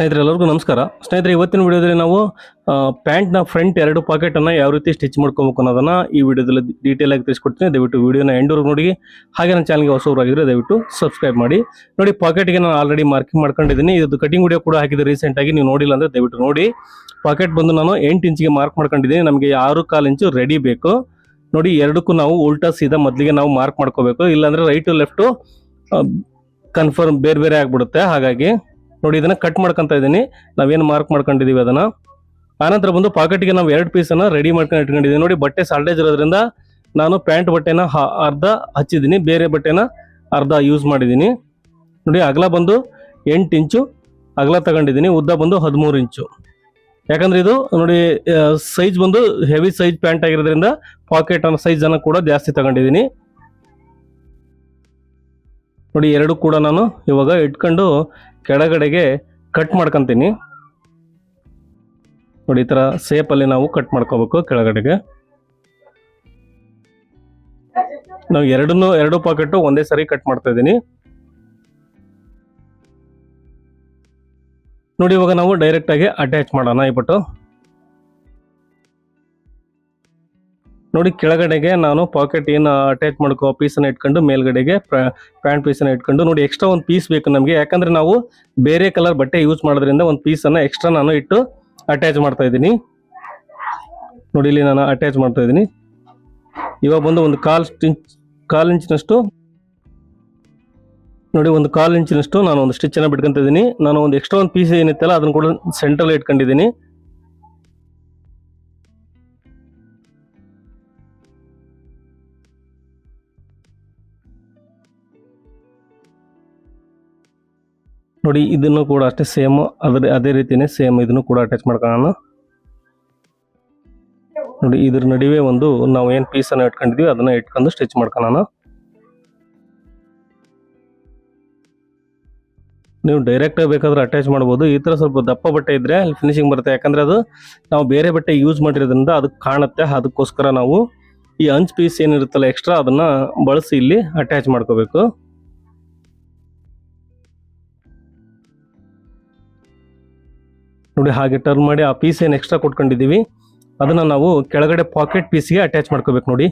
ಸ್ನೇಹಿತರೆ, ಎಲ್ಲರಿಗೂ ನಮಸ್ಕಾರ. ಸ್ನೇಹಿತರೆ, ಇವತ್ತಿನ ವಿಡಿಯೋದಲ್ಲಿ ನಾವು ಪ್ಯಾಂಟ್ನ ಫ್ರಂಟ್ ಎರಡು ಪಾಕೆಟನ್ನು ಯಾವ ರೀತಿ ಸ್ಟಿಚ್ ಮಾಡ್ಕೋಬೇಕು ಅನ್ನೋದನ್ನ ಈ ವಿಡಿಯೋದಲ್ಲಿ ಡೀಟೇಲ್ ಆಗಿ ತಿಳಿಸ್ಕೊಡ್ತೀನಿ. ದಯವಿಟ್ಟು ವಿಡಿಯೋನ ಎಂಡೂರ್ಗೆ ನೋಡಿ. ಹಾಗೆ ನನ್ನ ಚಾನಲ್ಗೆ ಹೊಸವರಾಗಿದ್ರೆ ದಯವಿಟ್ಟು ಸಬ್ಸ್ಕ್ರೈಬ್ ಮಾಡಿ. ನೋಡಿ ಪಾಕೆಟ್ಗೆ ನಾನು ಆಲ್ರೆಡಿ ಮಾರ್ಕಿಂಗ್ ಮಾಡ್ಕೊಂಡಿದ್ದೀನಿ. ಇದು ಕಟಿಂಗ್ ವಿಡಿಯೋ ಕೂಡ ಹಾಕಿದೆ ರೀಸೆಂಟ್ ಆಗಿ. ನೀವು ನೋಡಿಲ್ಲ ಅಂದರೆ ದಯವಿಟ್ಟು ನೋಡಿ. ಪಾಕೆಟ್ ಬಂದು ನಾನು ಎಂಟು ಇಂಚಿಗೆ ಮಾರ್ಕ್ ಮಾಡ್ಕೊಂಡಿದ್ದೀನಿ. ನಮಗೆ ಆರು ಕಾಲು ಇಂಚು ರೆಡಿ ಬೇಕು. ನೋಡಿ, ಎರಡಕ್ಕೂ ನಾವು ಉಲ್ಟಾ ಸೀದಾ ಮೊದಲಿಗೆ ನಾವು ಮಾರ್ಕ್ ಮಾಡ್ಕೋಬೇಕು. ಇಲ್ಲಾಂದರೆ ರೈಟು ಲೆಫ್ಟು ಕನ್ಫರ್ಮ್ ಬೇರೆ ಬೇರೆ ಆಗಿಬಿಡುತ್ತೆ. ಹಾಗಾಗಿ ನೋಡಿ, ಇದನ್ನ ಕಟ್ ಮಾಡ್ಕೊಂತ ಇದ್ದೀನಿ. ನಾವೇನು ಮಾರ್ಕ್ ಮಾಡ್ಕೊಂಡಿದ್ದೀವಿ ಅದನ್ನ. ಆನಂತರ ಬಂದು ಪಾಕೆಟ್ಗೆ ನಾವು ಎರಡು ಪೀಸನ್ನು ರೆಡಿ ಮಾಡ್ಕೊಂಡು ಇಟ್ಕೊಂಡಿದ್ದೀನಿ ನೋಡಿ, ಬಟ್ಟೆ ಸಾಲ್ಡೇಜ್ ಇರೋದ್ರಿಂದ ನಾನು ಪ್ಯಾಂಟ್ ಬಟ್ಟೆನ ಅರ್ಧ ಹಚ್ಚಿದ್ದೀನಿ ಬೇರೆ ಬಟ್ಟೆನ ಅರ್ಧ ಯೂಸ್ ಮಾಡಿದ್ದೀನಿ ನೋಡಿ, ಅಗಲ ಬಂದು ಎಂಟು ಇಂಚು, ಅಗಲ ತಗೊಂಡಿದ್ದೀನಿ ಉದ್ದ ಬಂದು ಹದಿಮೂರು ಇಂಚು. ಯಾಕಂದ್ರೆ ಇದು, ನೋಡಿ ಸೈಜ್ ಬಂದು ಹೆವಿ ಸೈಜ್ ಪ್ಯಾಂಟ್ ಆಗಿರೋದ್ರಿಂದ ಪಾಕೆಟ್ ಅನ್ನೋ ಸೈಜನ್ನು ಕೂಡ ಜಾಸ್ತಿ ತಗೊಂಡಿದ್ದೀನಿ ನೋಡಿ, ಎರಡು ಕೂಡ ನಾನು ಇವಾಗ ಇಟ್ಕೊಂಡು ಕೆಳಗಡೆಗೆ ಕಟ್ ಮಾಡ್ಕೊಂತೀನಿ. ನೋಡಿ, ಈ ಥರ ಸೇಪಲ್ಲಿ ನಾವು ಕಟ್ ಮಾಡ್ಕೋಬೇಕು ಕೆಳಗಡೆಗೆ. ನಾವು ಎರಡನ್ನು, ಎರಡು ಪಾಕೆಟು ಒಂದೇ ಸಾರಿ ಕಟ್ ಮಾಡ್ತಾ ಇದ್ದೀನಿ. ನೋಡಿ, ಇವಾಗ ನಾವು ಡೈರೆಕ್ಟಾಗಿ ಅಟ್ಯಾಚ್ ಮಾಡೋಣ ಇಬಿಟ್ಟು ನೋಡಿ, ಕೆಳಗಡೆಗೆ ನಾನು ಪಾಕೆಟ್ ಏನು ಅಟ್ಯಾಚ್ ಮಾಡ್ಕೋ ಪೀಸನ್ನು ಇಟ್ಕೊಂಡು ಮೇಲ್ಗಡೆಗೆ ಪ್ಯಾಂಟ್ ಪೀಸನ್ನು ಇಟ್ಕೊಂಡು ನೋಡಿ ಎಕ್ಸ್ಟ್ರಾ ಒಂದು ಪೀಸ್ ಬೇಕು ನಮಗೆ. ಯಾಕಂದರೆ ನಾವು ಬೇರೆ ಕಲರ್ ಬಟ್ಟೆ ಯೂಸ್ ಮಾಡೋದ್ರಿಂದ ಒಂದು ಪೀಸನ್ನು ಎಕ್ಸ್ಟ್ರಾ ನಾನು ಇಟ್ಟು ಅಟ್ಯಾಚ್ ಮಾಡ್ತಾ ಇದ್ದೀನಿ. ನೋಡಿ, ಇಲ್ಲಿ ನಾನು ಅಟ್ಯಾಚ್ ಮಾಡ್ತಾ ಇದ್ದೀನಿ. ಇವಾಗ ಬಂದು ಒಂದು ಕಾಲ್ ಸ್ಟಿಂಚ್ ಕಾಲು ಇಂಚಿನಷ್ಟು, ನೋಡಿ, ಒಂದು ಕಾಲು ಇಂಚಿನಷ್ಟು ನಾನು ಒಂದು ಸ್ಟಿಚ್ಚನ್ನು ಬಿಟ್ಕೊತಿದ್ದೀನಿ ನಾನು ಒಂದು ಎಕ್ಸ್ಟ್ರಾ ಒಂದು ಪೀಸ್ ಏನಿತ್ತಲ್ಲ, ಅದನ್ನು ಕೂಡ ಸೆಂಟ್ರಲ್ಲಿ ಇಟ್ಕೊಂಡಿದ್ದೀನಿ. ನೋಡಿ, ಇದನ್ನು ಕೂಡ ಅಷ್ಟೇ ಸೇಮ್ ಅದ್ರ, ಅದೇ ರೀತಿಯೇ ಸೇಮ್ ಇದನ್ನು ಕೂಡ ಅಟ್ಯಾಚ್ ಮಾಡ್ಕೊಳ್ಳೋಣ ನೋಡಿ, ಇದ್ರ ನಡುವೆ ಒಂದು ನಾವು ಏನು ಪೀಸನ್ನು ಇಟ್ಕೊಂಡಿದೀವಿ ಅದನ್ನ ಇಟ್ಕೊಂಡು ಸ್ಟಿಚ್ ಮಾಡ್ಕೊಳ್ಳೋಣ ನೀವು ಡೈರೆಕ್ಟ್ ಬೇಕಾದ್ರೆ ಅಟ್ಯಾಚ್ ಮಾಡ್ಬೋದು. ಈ ಥರ ಸ್ವಲ್ಪ ದಪ್ಪ ಬಟ್ಟೆ ಇದ್ರೆ ಅಲ್ಲಿ ಫಿನಿಶಿಂಗ್ ಬರುತ್ತೆ. ಯಾಕಂದ್ರೆ ಅದು ನಾವು ಬೇರೆ ಬಟ್ಟೆ ಯೂಸ್ ಮಾಡಿರೋದ್ರಿಂದ ಅದು ಕಾಣುತ್ತೆ. ಅದಕ್ಕೋಸ್ಕರ ನಾವು ಈ ಅಂಚ್ ಪೀಸ್ ಏನಿರುತ್ತಲ್ಲ ಎಕ್ಸ್ಟ್ರಾ ಅದನ್ನ ಬಳಸಿ ಇಲ್ಲಿ ಅಟ್ಯಾಚ್ ಮಾಡ್ಕೋಬೇಕು. ನೋಡಿ ಹಾಗೆ ಟರ್ನ್ ಮಾಡಿ ಆ ಪೀಸ್ ಏನು ಎಕ್ಸ್ಟ್ರಾ ಕೊಟ್ಕೊಂಡಿದ್ದೀವಿ. ಅದನ್ನು ನಾವು ಕೆಳಗಡೆ ಪಾಕೆಟ್ ಪೀಸ್ಗೆ ಅಟ್ಯಾಚ್ ಮಾಡ್ಕೋಬೇಕು ನೋಡಿ.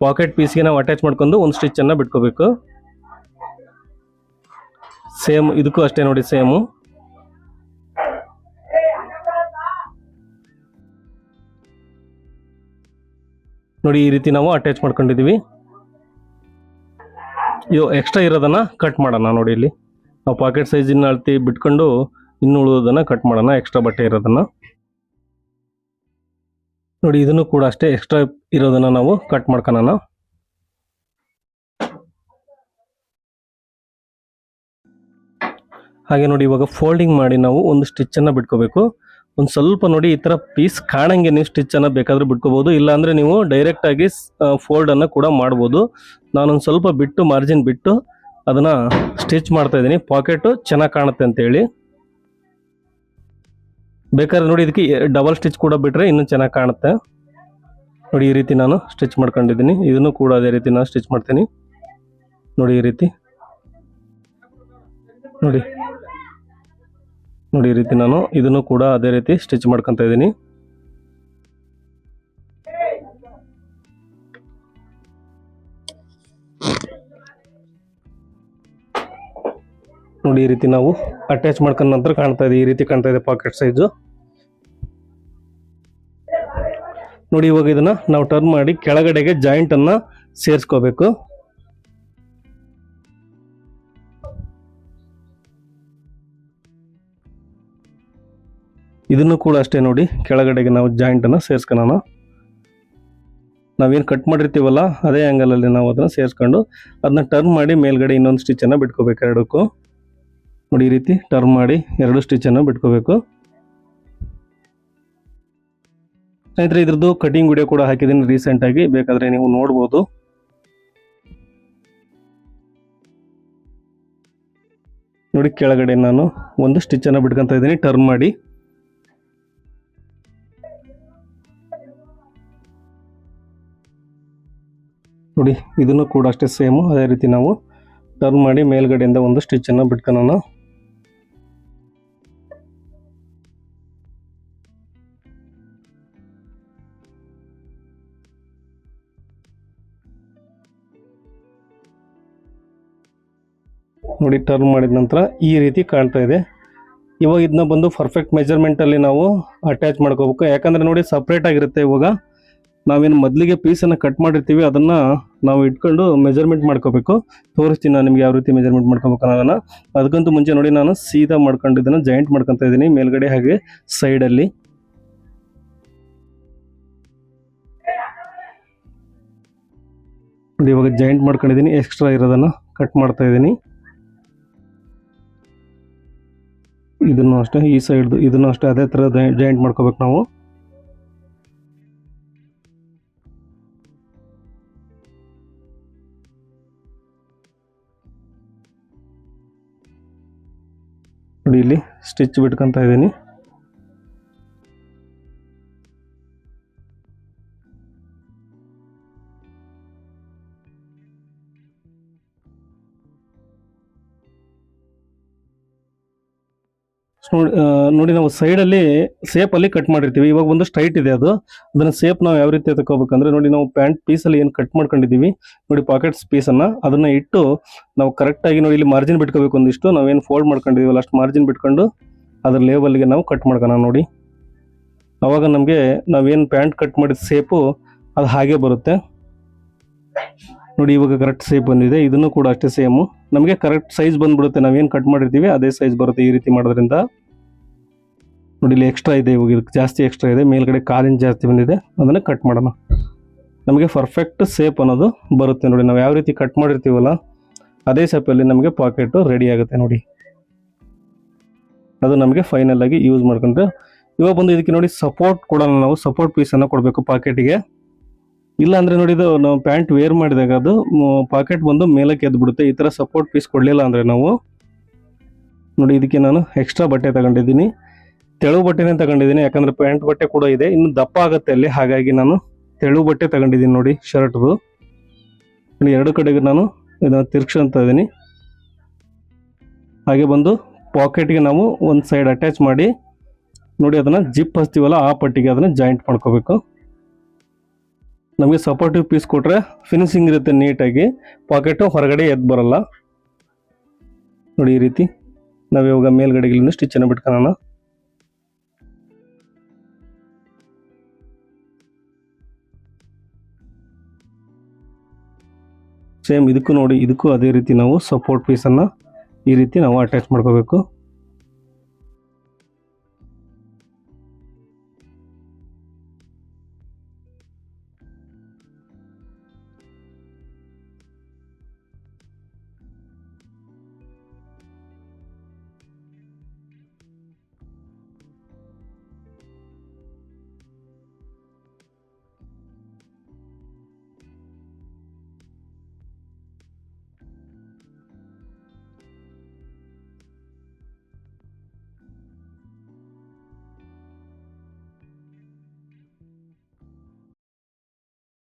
ಪಾಕೆಟ್ ಪೀಸ್ಗೆ ನಾವು ಅಟ್ಯಾಚ್ ಮಾಡ್ಕೊಂಡು ಒಂದು ಸ್ಟಿಚನ್ನು ಬಿಟ್ಕೋಬೇಕು. ಸೇಮ್ ಇದಕ್ಕೂ ಅಷ್ಟೇ ನೋಡಿ ಸೇಮು ನೋಡಿ ಈ ರೀತಿ ನಾವು ಅಟ್ಯಾಚ್ ಮಾಡ್ಕೊಂಡಿದ್ದೀವಿ. ಇದು ಎಕ್ಸ್ಟ್ರಾ ಇರೋದನ್ನು ಕಟ್ ಮಾಡೋಣ ನೋಡಿ ಇಲ್ಲಿ. ನಾವು ಪಾಕೆಟ್ ಸೈಜಿನ ಅಳತಿ ಬಿಟ್ಕೊಂಡು ಇನ್ನು ಉಳಿದೋದನ್ನ ಕಟ್ ಮಾಡೋಣ ಎಕ್ಸ್ಟ್ರಾ ಬಟ್ಟೆ ಇರೋದನ್ನ. ನೋಡಿ, ಇದನ್ನು ಕೂಡ ಅಷ್ಟೇ ಎಕ್ಸ್ಟ್ರಾ ಇರೋದನ್ನ ನಾವು ಕಟ್ ಮಾಡ್ಕೊಳ್ಳೋಣ ಹಾಗೆ ನೋಡಿ, ಇವಾಗ ಫೋಲ್ಡಿಂಗ್ ಮಾಡಿ ನಾವು ಒಂದು ಸ್ಟಿಚ್ ಅನ್ನ ಬಿಟ್ಕೋಬೇಕು. ಒಂದು ಸ್ವಲ್ಪ ನೋಡಿ, ಈ ಥರ ಪೀಸ್ ಕಾಣಂಗೆ ನೀವು ಸ್ಟಿಚ್ ಬೇಕಾದರೂ ಬಿಟ್ಕೋಬೋದು. ಬಿಟ್ಕೋಬಹುದು ಇಲ್ಲ ಅಂದ್ರೆ ನೀವು ಡೈರೆಕ್ಟ್ ಆಗಿ ಫೋಲ್ಡ್ ಅನ್ನ ಕೂಡ ಮಾಡ್ಬೋದು. ನಾನೊಂದು ಸ್ವಲ್ಪ ಬಿಟ್ಟು ಮಾರ್ಜಿನ್ ಬಿಟ್ಟು ಅದನ್ನ ಸ್ಟಿಚ್ ಮಾಡ್ತಾ ಇದ್ದೀನಿ. ಪಾಕೆಟ್ ಚೆನ್ನಾಗಿ ಕಾಣುತ್ತೆ ಅಂತ ಹೇಳಿ ಬೇಕಾದ್ರೆ ನೋಡಿ, ಇದಕ್ಕೆ ಡಬಲ್ ಸ್ಟಿಚ್ ಕೂಡ ಬಿಟ್ಟರೆ ಇನ್ನೂ ಚೆನ್ನಾಗಿ ಕಾಣುತ್ತೆ. ನೋಡಿ, ಈ ರೀತಿ ನಾನು ಸ್ಟಿಚ್ ಮಾಡ್ಕೊಂಡಿದ್ದೀನಿ. ಇದನ್ನು ಕೂಡ ಅದೇ ರೀತಿ ನಾನು ಸ್ಟಿಚ್ ಮಾಡ್ತೀನಿ. ನೋಡಿ, ಈ ರೀತಿ. ನೋಡಿ. ನೋಡಿ, ಈ ರೀತಿ ನಾನು ಇದನ್ನು ಕೂಡ ಅದೇ ರೀತಿ ಸ್ಟಿಚ್ ಮಾಡ್ಕೊತಾ ಇದ್ದೀನಿ. ನೋಡಿ ಈ ರೀತಿ ನಾವು ಅಟ್ಯಾಚ್ ಮಾಡ್ಕೊಂಡ ನಂತರ ಕಾಣ್ತಾ ಇದೆ. ಈ ರೀತಿ ಕಾಣ್ತಾ ಇದೆ ಪಾಕೆಟ್ ಸೈಜು ನೋಡಿ ಇವಾಗ ಇದನ್ನ ನಾವು ಟರ್ನ್ ಮಾಡಿ ಕೆಳಗಡೆಗೆ ಜಾಯಿಂಟ್ ಅನ್ನ ಸೇರಿಸ್ಕೋಬೇಕು. ಇದನ್ನು ಕೂಡ ಅಷ್ಟೇ ನೋಡಿ, ಕೆಳಗಡೆಗೆ ನಾವು ಜಾಯಿಂಟ್ ಅನ್ನ ಸೇರಿಸ್ಕೊಳ್ಳೋಣ ನಾವೇನು ಕಟ್ ಮಾಡಿರ್ತೀವಲ್ಲ, ಅದೇ ಆ್ಯಂಗಲಲ್ಲಿ ನಾವು ಅದನ್ನ ಸೇರಿಸ್ಕೊಂಡು, ಅದನ್ನ ಟರ್ನ್ ಮಾಡಿ ಮೇಲ್ಗಡೆ ಇನ್ನೊಂದು ಸ್ಟಿಚ್ ಅನ್ನ ಬಿಟ್ಕೋಬೇಕು ಎರಡಕ್ಕೂ. ನೋಡಿ ಈ ರೀತಿ ಟರ್ನ್ ಮಾಡಿ ಎರಡು ಸ್ಟಿಚನ್ನು ಬಿಟ್ಕೋಬೇಕು. ಸ್ನೇಹಿತರೆ, ಇದ್ರದ್ದು ಕಟಿಂಗ್ ವಿಡಿಯೋ ಕೂಡ ಹಾಕಿದ್ದೀನಿ ರೀಸೆಂಟಾಗಿ ಬೇಕಾದರೆ ನೀವು ನೋಡ್ಬೋದು. ನೋಡಿ ಕೆಳಗಡೆ ನಾನು ಒಂದು ಸ್ಟಿಚ್ ಬಿಟ್ಕೊತಾ ಇದ್ದೀನಿ. ಟರ್ನ್ ಮಾಡಿ. ನೋಡಿ, ಇದನ್ನು ಕೂಡ ಅಷ್ಟೇ ಸೇಮು ಅದೇ ರೀತಿ ನಾವು ಟರ್ನ್ ಮಾಡಿ ಮೇಲ್ಗಡೆಯಿಂದ ಒಂದು ಸ್ಟಿಚನ್ನು ಬಿಟ್ಕೊಳ್ಳೋಣ ನೋಡಿ ಟರ್ನ್ ಮಾಡಿದ ನಂತರ ಈ ರೀತಿ ಕಾಣ್ತಾ ಇದೆ. ಇವಾಗ ಇದನ್ನ ಬಂದು ಪರ್ಫೆಕ್ಟ್ ಮೆಜರ್ಮೆಂಟಲ್ಲಿ ನಾವು ಅಟ್ಯಾಚ್ ಮಾಡ್ಕೋಬೇಕು. ಯಾಕಂದರೆ ನೋಡಿ ಸಪ್ರೇಟ್ ಆಗಿರುತ್ತೆ ಇವಾಗ. ನಾವೇನು ಮೊದಲಿಗೆ ಪೀಸನ್ನು ಕಟ್ ಮಾಡಿರ್ತೀವಿ, ಅದನ್ನು ನಾವು ಇಟ್ಕೊಂಡು ಮೆಜರ್ಮೆಂಟ್ ಮಾಡ್ಕೋಬೇಕು. ತೋರಿಸ್ತೀನಿ ನಾನು ನಿಮ್ಗೆ ಯಾವ ರೀತಿ ಮೆಜರ್ಮೆಂಟ್ ಮಾಡ್ಕೋಬೇಕು ನಾನು ಅದಕ್ಕಂತೂ ಮುಂಚೆ ನೋಡಿ, ನಾನು ಸೀದಾ ಮಾಡ್ಕೊಂಡಿದ್ದನ್ನು ಜಾಯಿಂಟ್ ಮಾಡ್ಕೊತಾ ಇದ್ದೀನಿ, ಮೇಲ್ಗಡೆ ಹಾಗೆ ಸೈಡಲ್ಲಿ ನೋಡಿ, ಇವಾಗ ಜಾಯಿಂಟ್ ಮಾಡ್ಕೊಂಡಿದ್ದೀನಿ ಎಕ್ಸ್ಟ್ರಾ ಇರೋದನ್ನು ಕಟ್ ಮಾಡ್ತಾ ಇದ್ದೀನಿ. ಇದನ್ನು ಅಷ್ಟೇ ಈ ಸೈಡ್ದು ಇದನ್ನು ಅಷ್ಟೇ ಅದೇ ಥರ ಜಾಯಿಂಟ್ ಮಾಡ್ಕೋಬೇಕು ನಾವು. ನೋಡಿ ಇಲ್ಲಿ ಸ್ಟಿಚ್ ಬಿಟ್ಕೊತ ಇದ್ದೀನಿ. ನೋಡಿ ನೋಡಿ ನಾವು ಸೈಡಲ್ಲಿ ಸೇಪಲ್ಲಿ ಕಟ್ ಮಾಡಿರ್ತೀವಿ. ಇವಾಗ ಒಂದು ಸ್ಟ್ರೈಟ್ ಇದೆ ಅದು. ಅದನ್ನ ಸೇಪ್ ನಾವು ಯಾವ ರೀತಿ ತಗೋಬೇಕಂದ್ರೆ ನೋಡಿ ನಾವು ಪ್ಯಾಂಟ್ ಪೀಸಲ್ಲಿ ಏನು ಕಟ್ ಮಾಡ್ಕೊಂಡಿದ್ದೀವಿ, ನೋಡಿ ಪಾಕೆಟ್ಸ್ ಪೀಸನ್ನು ಅದನ್ನ ಇಟ್ಟು ನಾವು ಕರೆಕ್ಟಾಗಿ ನೋಡಿ ಇಲ್ಲಿ ಮಾರ್ಜಿನ್ ಬಿಟ್ಕೋಬೇಕು ಒಂದಿಷ್ಟು. ನಾವೇನು ಫೋಲ್ಡ್ ಮಾಡ್ಕೊಂಡಿದ್ದೀವಲ್ಲ ಅಷ್ಟು ಮಾರ್ಜಿನ್ ಬಿಟ್ಕೊಂಡು ಅದ್ರ ಲೇಬಲ್ಗೆ ನಾವು ಕಟ್ ಮಾಡ್ಕೋಣ ನೋಡಿ. ಅವಾಗ ನಮಗೆ ನಾವೇನು ಪ್ಯಾಂಟ್ ಕಟ್ ಮಾಡಿದ ಸೇಪು ಅದು ಹಾಗೆ ಬರುತ್ತೆ. ನೋಡಿ, ಇವಾಗ ಕರೆಕ್ಟ್ ಸೇಪ್ ಬಂದಿದೆ. ಇದನ್ನು ಕೂಡ ಅಷ್ಟೇ ಸೇಮು ನಮಗೆ ಕರೆಕ್ಟ್ ಸೈಜ್ ಬಂದ್ಬಿಡುತ್ತೆ. ನಾವೇನು ಕಟ್ ಮಾಡಿರ್ತೀವಿ, ಅದೇ ಸೈಜ್ ಬರುತ್ತೆ ಈ ರೀತಿ ಮಾಡೋದ್ರಿಂದ. ನೋಡಿ, ಇಲ್ಲಿ ಎಕ್ಸ್ಟ್ರಾ ಇದೆ ಇವಾಗ. ಇದಕ್ಕೆ ಜಾಸ್ತಿ ಎಕ್ಸ್ಟ್ರಾ ಇದೆ. ಮೇಲ್ಗಡೆ ಕಾಲಿನ ಜಾಸ್ತಿ ಬಂದಿದೆ. ಅದನ್ನು ಕಟ್ ಮಾಡೋಣ. ನಮಗೆ ಪರ್ಫೆಕ್ಟ್ ಸೇಪ್ ಅನ್ನೋದು ಬರುತ್ತೆ ನೋಡಿ. ನಾವು ಯಾವ ರೀತಿ ಕಟ್ ಮಾಡಿರ್ತೀವಲ್ಲ, ಅದೇ ಸೇಪಲ್ಲಿ ನಮಗೆ ಪಾಕೆಟು ರೆಡಿ ಆಗುತ್ತೆ ನೋಡಿ. ಅದು ನಮಗೆ ಫೈನಲ್ ಆಗಿ ಯೂಸ್ ಮಾಡ್ಕೊಂಡ್ರೆ. ಇವಾಗ ಬಂದು ಇದಕ್ಕೆ ನೋಡಿ ಸಪೋರ್ಟ್ ಕೊಡೋಣ ನಾವು. ಸಪೋರ್ಟ್ ಪೀಸನ್ನು ಕೊಡಬೇಕು ಪಾಕೆಟಿಗೆ ಇಲ್ಲ ಅಂದ್ರೆ ನೋಡಿ ಇದು ನಾವು ಪ್ಯಾಂಟ್ ವೇರ್ ಮಾಡಿದಾಗ ಅದು ಪಾಕೆಟ್ ಬಂದು ಮೇಲಕ್ಕೆ ಎದ್ದು ಬಿಡುತ್ತೆ ಈ ಥರ ಸಪೋರ್ಟ್ ಪೀಸ್ ಕೊಡಲಿಲ್ಲ ಅಂದರೆ ನಾವು, ನೋಡಿ ಇದಕ್ಕೆ ನಾನು ಎಕ್ಸ್ಟ್ರಾ ಬಟ್ಟೆ ತಗೊಂಡಿದ್ದೀನಿ. ತೆಳು ಬಟ್ಟೆನೇ ತಗೊಂಡಿದ್ದೀನಿ, ಯಾಕಂದ್ರೆ ಪ್ಯಾಂಟ್ ಬಟ್ಟೆ ಕೂಡ ಇದೆ. ಇನ್ನು ದಪ್ಪ ಆಗುತ್ತೆ ಅಲ್ಲಿ, ಹಾಗಾಗಿ ನಾನು ತೆಳು ಬಟ್ಟೆ ತಗೊಂಡಿದ್ದೀನಿ ನೋಡಿ ಶರ್ಟ್ದು ನೋಡಿ, ಎರಡು ಕಡೆಗೆ ನಾನು ಇದನ್ನು ತಿರ್ಗ್ಸಂತ ಇದ್ದೀನಿ. ಹಾಗೆ ಬಂದು ಪಾಕೆಟ್ಗೆ ನಾವು ಒಂದು ಸೈಡ್ ಅಟ್ಯಾಚ್ ಮಾಡಿ, ನೋಡಿ ಅದನ್ನು ಜಿಪ್ ಹಚ್ತೀವಲ್ಲ, ಆ ಪಟ್ಟಿಗೆ ಅದನ್ನು ಜಾಯಿಂಟ್ ಮಾಡ್ಕೋಬೇಕು. ನಮಗೆ ಸಪೋರ್ಟಿವ್ ಪೀಸ್ ಕೊಟ್ಟರೆ ಫಿನಿಶಿಂಗ್ ಇರುತ್ತೆ ನೀಟಾಗಿ ಪಾಕೆಟು ಹೊರಗಡೆ ಎದ್ದು ಬರಲ್ಲ. ನೋಡಿ ಈ ರೀತಿ. ನಾವು ಇವಾಗ ಮೇಲ್ಗಡೆಗಳನ್ನು ಸ್ಟಿಚ್ಚನ್ನು ಬಿಟ್ಕೊಳ್ಳೋಣ. ಸೇಮ್ ಇದಕ್ಕೂ ನೋಡಿ, ಇದಕ್ಕೂ ಅದೇ ರೀತಿ ನಾವು ಸಪೋರ್ಟ್ ಪೀಸನ್ನು ಈ ರೀತಿ ನಾವು ಅಟ್ಯಾಚ್ ಮಾಡ್ಕೋಬೇಕು.